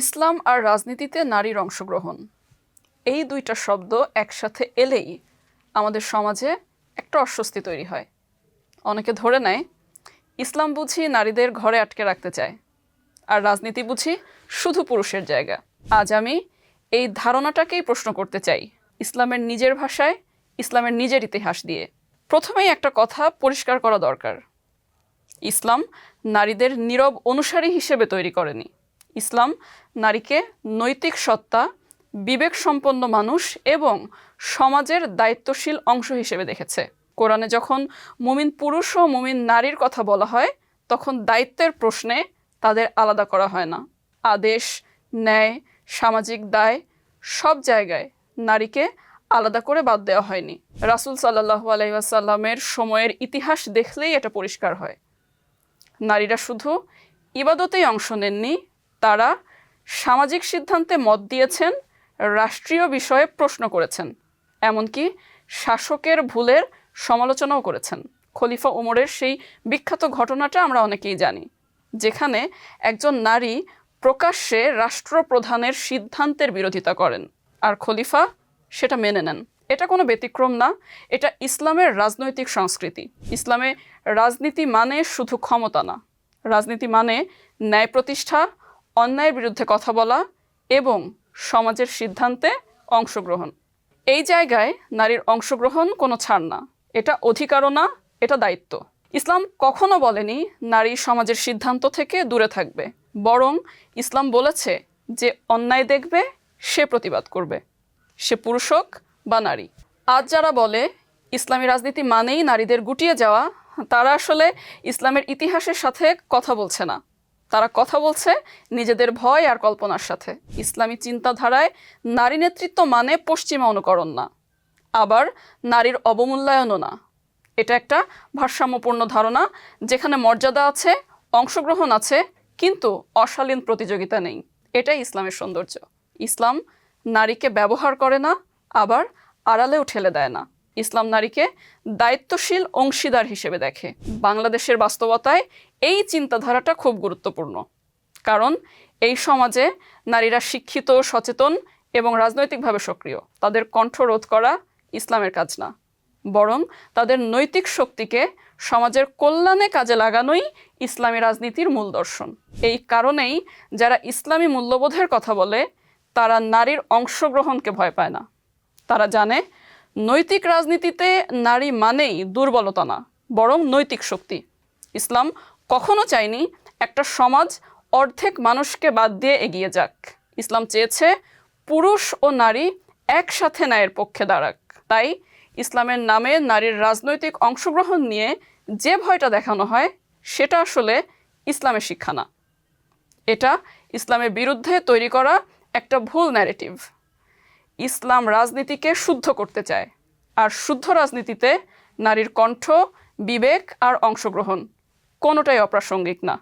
ইসলাম আর রাজনীতিতে নারীর অংশগ্রহণ। এই দুইটা শব্দ একসাথে এলেই আমাদের সমাজে একটা অস্বস্তি তৈরি হয়। অনেকে ধরে নেয়, ইসলাম বুঝি নারীদের ঘরে আটকে রাখতে চায়, আর রাজনীতি বুঝি শুধু পুরুষের জায়গা। আজ আমি এই ধারণাটাকেই প্রশ্ন করতে চাই, ইসলামের নিজের ভাষায়, ইসলামের নিজের ইতিহাস দিয়ে। প্রথমেই একটা কথা পরিষ্কার করা দরকার। ইসলাম নারীদের নীরব অনুসারী হিসেবে তৈরি করেনি। ইসলাম, নারীকে নৈতিক সত্তা বিবেক সম্পন্ন মানুষ এবং সমাজের দায়িত্বশীল অংশ হিসেবে দেখেছে। কোরআনে যখন মুমিন পুরুষ ও মুমিন নারীর কথা বলা হয়, তখন দায়িত্বের প্রশ্নে তাদের আলাদা করা হয় না। আদেশ, ন্যায়, সামাজিক দায়, সব জায়গায় নারীকে আলাদা করে বাদ দেওয়া হয়নি। রাসুল সাল্লাহু আলাইসাল্লামের সময়ের ইতিহাস দেখলেই এটা পরিষ্কার হয়। নারীরা শুধু ইবাদতেই অংশ নেননি তারা সামাজিক সিদ্ধান্তে মত দিয়েছেন, রাষ্ট্রীয় বিষয়ে প্রশ্ন করেছেন, এমনকি শাসকের ভুলের সমালোচনাও করেছেন। খলিফা ওমরের সেই বিখ্যাত ঘটনাটা আমরা অনেকেই জানি, যেখানে একজন নারী প্রকাশ্যে রাষ্ট্রপ্রধানের সিদ্ধান্তের বিরোধিতা করেন, আর খলিফা সেটা মেনে নেন। এটা কোনো ব্যতিক্রম না, এটা ইসলামের রাজনৈতিক সংস্কৃতি। ইসলামে রাজনীতি মানে শুধু ক্ষমতা না। রাজনীতি মানে ন্যায় প্রতিষ্ঠা অন্যায়ের বিরুদ্ধে কথা বলা এবং সমাজের সিদ্ধান্তে অংশগ্রহণ। এই জায়গায় নারীর অংশগ্রহণ কোনো ছাড় না। এটা অধিকারও না, এটা দায়িত্ব। ইসলাম কখনো বলেনি নারী সমাজের সিদ্ধান্ত থেকে দূরে থাকবে। বরং ইসলাম বলেছে যে অন্যায় দেখবে, সে প্রতিবাদ করবে। সে পুরুষ হোক বা নারী। আজ যারা বলে ইসলামী রাজনীতি মানেই নারীদের গুটিয়ে যাওয়া, তারা আসলে ইসলামের ইতিহাসের সাথে কথা বলছে না। তারা কথা বলছে নিজেদের ভয় আর কল্পনার সাথে। ইসলামী চিন্তাধারায় নারী নেতৃত্ব মানে পশ্চিমা অনুকরণ না, আবার নারীর অবমূল্যায়নও না। এটা একটা ভারসাম্যপূর্ণ ধারণা, যেখানে মর্যাদা আছে, অংশগ্রহণ আছে, কিন্তু অশালীন প্রতিযোগিতা নেই। এটাই ইসলামের সৌন্দর্য। ইসলাম নারীকে ব্যবহার করে না, আবার আড়ালেও ঠেলে দেয় না। ইসলাম নারীকে দায়িত্বশীল অংশীদার হিসেবে দেখে। বাংলাদেশের বাস্তবতায় এই চিন্তাধারাটা খুব গুরুত্বপূর্ণ। কারণ এই সমাজে নারীরা শিক্ষিত, সচেতন এবং রাজনৈতিকভাবে সক্রিয়। তাদের কণ্ঠ রোধ করা ইসলামের কাজ না। বরং তাদের নৈতিক শক্তিকে সমাজের কল্যাণে কাজে লাগানোই ইসলামী রাজনীতির মূল দর্শন। এই কারণেই যারা ইসলামী মূল্যবোধের কথা বলে, তারা নারীর অংশগ্রহণকে ভয় পায় না। তারা জানে, নৈতিক রাজনীতিতে নারী মানেই দুর্বলতা না, বরং নৈতিক শক্তি। ইসলাম কখনো চায়নি একটা সমাজ অর্ধেক মানুষকে বাদ দিয়ে এগিয়ে যাক। ইসলাম চেয়েছে পুরুষ ও নারী একসাথে ন্যায়ের পক্ষে দাঁড়াক। তাই ইসলামের নামে নারীর রাজনৈতিক অংশগ্রহণ নিয়ে যে ভয়টা দেখানো হয়, সেটা আসলে ইসলামের শিক্ষা না। এটা ইসলামের বিরুদ্ধে তৈরি করা একটা ভুল ন্যারেটিভ ইসলাম রাজনীতিকে শুদ্ধ করতে চায়, আর শুদ্ধ রাজনীতিতে নারীর কণ্ঠ, বিবেক আর অংশগ্রহণ কোনোটাই অপ্রাসঙ্গিক না।